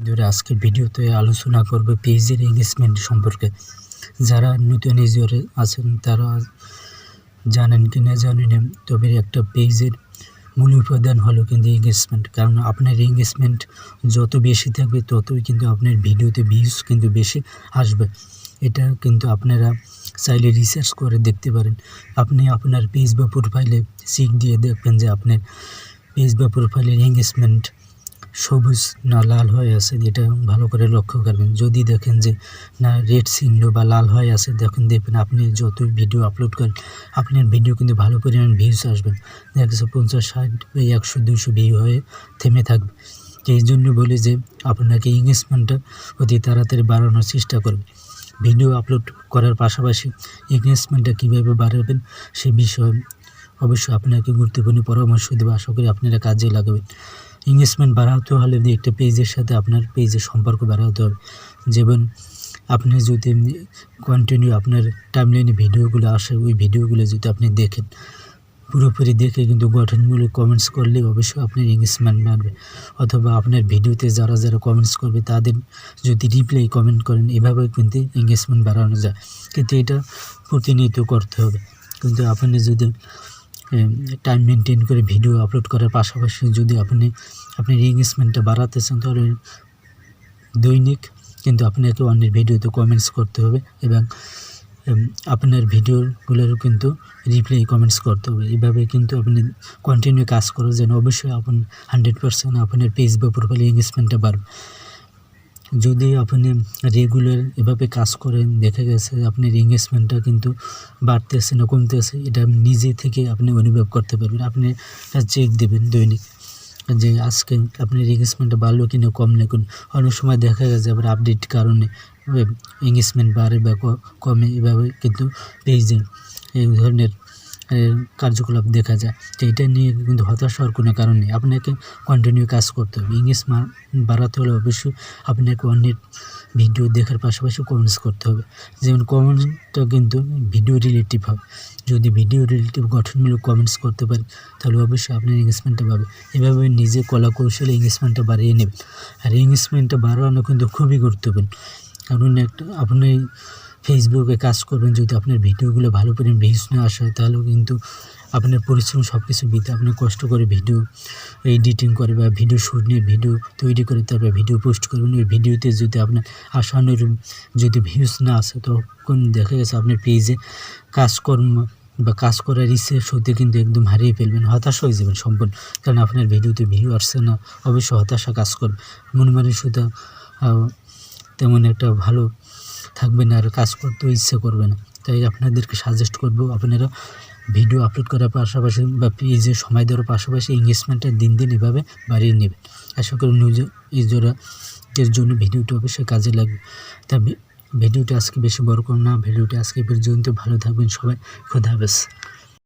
ধরে আজকের ভিডিওতে আলোচনা করবে পেজের এঙ্গেজমেন্ট সম্পর্কে। যারা নতুন ইউজার আছেন, তারা জানেন কি না জানি না, তবে একটা পেজের মূল উপাদান হলো কিন্তু এঙ্গেজমেন্ট কারণ আপনার এঙ্গেজমেন্ট যত বেশি থাকবে, ততই কিন্তু আপনার ভিডিওতে ভিউজ কিন্তু বেশি আসবে। এটা কিন্তু আপনারা চাইলে রিসার্চ করে দেখতে পারেন। আপনি আপনার পেজ বা প্রোফাইলে সিক দিয়ে দেখবেন যে আপনার পেজ বা প্রোফাইলের এঙ্গেজমেন্ট সবুজ না লাল হয়ে আছে এটা ভালো করে লক্ষ্য করবেন। যদি দেখেন যে না রেড চিহ্ন বা লাল হয়ে আছে, দেখুন, দেখবেন আপনি যত ভিডিও আপলোড করেন, আপনার ভিডিও কিন্তু ভালো পরিমাণ ভিউজ আসবেন একশো পঞ্চাশ, ষাট একশো দুশো ভিউ হয়ে থেমে থাকবে। এই জন্য বলি যে আপনাকে এঙ্গেজমেন্টটা অতি তাড়াতাড়ি বাড়ানোর চেষ্টা করবেন। ভিডিও আপলোড করার পাশাপাশি এঙ্গেজমেন্টটা কীভাবে বাড়াবেন, সে বিষয়ে অবশ্যই আপনাকে গুরুত্বপূর্ণ পরামর্শ দেবো। আশা করি আপনারা কাজে লাগাবেন। এঙ্গেজমেন্ট বাড়াতে হলে একটা পেজের সাথে আপনার পেজের সম্পর্ক বাড়াতে হবে। যেমন আপনি যদি কন্টিনিউ আপনার টাইমলাইনে ভিডিওগুলো আসে, ওই ভিডিওগুলো যদি আপনি দেখেন, পুরোপুরি দেখে কিন্তু গঠনমূলক কমেন্টস করলে অবশ্যই আপনার এঙ্গেজমেন্ট বাড়বে। অথবা আপনার ভিডিওতে যারা যারা কমেন্টস করবে, তাদের যদি রিপ্লাই কমেন্ট করেন এভাবে কিন্তু এঙ্গেজমেন্ট বাড়ানো যায়। কিন্তু এটা প্রতিনিয়ত করতে হবে। কিন্তু আপনি যদি টাইম মেনটেন করে ভিডিও আপলোড করার পাশাপাশি যদি আপনি আপনার এঙ্গেজমেন্টটা বাড়াতে চান, তাহলে দৈনিক কিন্তু আপনাকে অন্যের ভিডিওতে কমেন্টস করতে হবে এবং আপনার ভিডিওগুলোরও কিন্তু রিপ্লাই কমেন্টস করতে হবে। এভাবে কিন্তু আপনি কন্টিনিউ কাজ করে যেন অবশ্যই আপনি হান্ড্রেড পার্সেন্ট আপনার পেজ বা প্রোফাইল এঙ্গেজমেন্টটা বাড়বে। যদি আপনি রেগুলার এভাবে কাজ করেন, দেখা গেছে আপনার এঙ্গেজমেন্টটা কিন্তু বাড়তেছে না, কমতেছে, এটা নিজে থেকে আপনি অনুভব করতে পারবেন। আপনি চেক দেবেন দৈনিক যে আজকে আপনার এঙ্গেজমেন্টটা বাড়লো কি না কমলে কোন। অনেক সময় দেখা গেছে আবার আপডেট কারণে এঙ্গেজমেন্ট বাড়ে বা কমে, এভাবে কিন্তু পেজে এই ধরনের কার্যকলাপ দেখা যায়। তো এটা নিয়ে কিন্তু হতাশ হওয়ার কোনো কারণ নেই। আপনাকে কন্টিনিউ কাজ করতে হবে। ইংলিশ বাড়াতে হলে অবশ্যই আপনাকে অন্যের ভিডিও দেখার পাশাপাশি কমেন্টস করতে হবে। যেমন কমেন্টটা কিন্তু ভিডিও রিলেটিভ হবে। যদি ভিডিও রিলেটিভ গঠনমূলক কমেন্টস করতে পারেন তাহলে অবশ্যই আপনার এঙ্গেজমেন্টটা পাবে এভাবে নিজে কলা কৌশলে এঙ্গেজমেন্টটা বাড়িয়ে নেবেন। আর এঙ্গেজমেন্টটা বাড়ানো কিন্তু খুবই গুরুত্বপূর্ণ। কারণ একটা আপনি ফেসবুকে কাজ করবেন, যদি আপনার ভিডিওগুলো ভালো করে ভিউজ না আসে, তাহলেও কিন্তু আপনার পরিশ্রম সব কিছু বিতে আপনি কষ্ট করে ভিডিও এডিটিং করে বা ভিডিও শ্যুট নিয়ে ভিডিও তৈরি করে তারপর ভিডিও পোস্ট করবেন। ওই ভিডিওতে যদি আপনার আশানুরূপ যদি ভিউজ না আসে, তখন দেখা গেছে আপনার পেজে কাজকর্ম বা কাজ করার ইচ্ছে সত্যি কিন্তু একদম হারিয়ে ফেলবেন, হতাশ হয়ে যাবেন সম্পূর্ণ। কারণ আপনার ভিডিওতে ভিউ আসছে না, অবশ্যই হতাশা কাজ করবে। মনে মানে শুধু তেমন একটা ভালো থাকবে না আর কাজ করতেও ইচ্ছে করবে না। তাই আপনাদেরকে সাজেস্ট করব আপনারা ভিডিও আপলোড করার পাশাপাশি বা পেজে সময় দেওয়ার পাশাপাশি এঙ্গেজমেন্টটা দিন দিন এভাবে বাড়িয়ে নেবে। আশা করি নিউজ ইউজরাদের জন্য ভিডিওটি অবশ্যই কাজে লাগবে। তা ভিডিওটি আজকে বেশি বড় করুন না। ভিডিওটি আজকে পর্যন্ত ভালো থাকবেন সবাই। খোদা হাফেজ।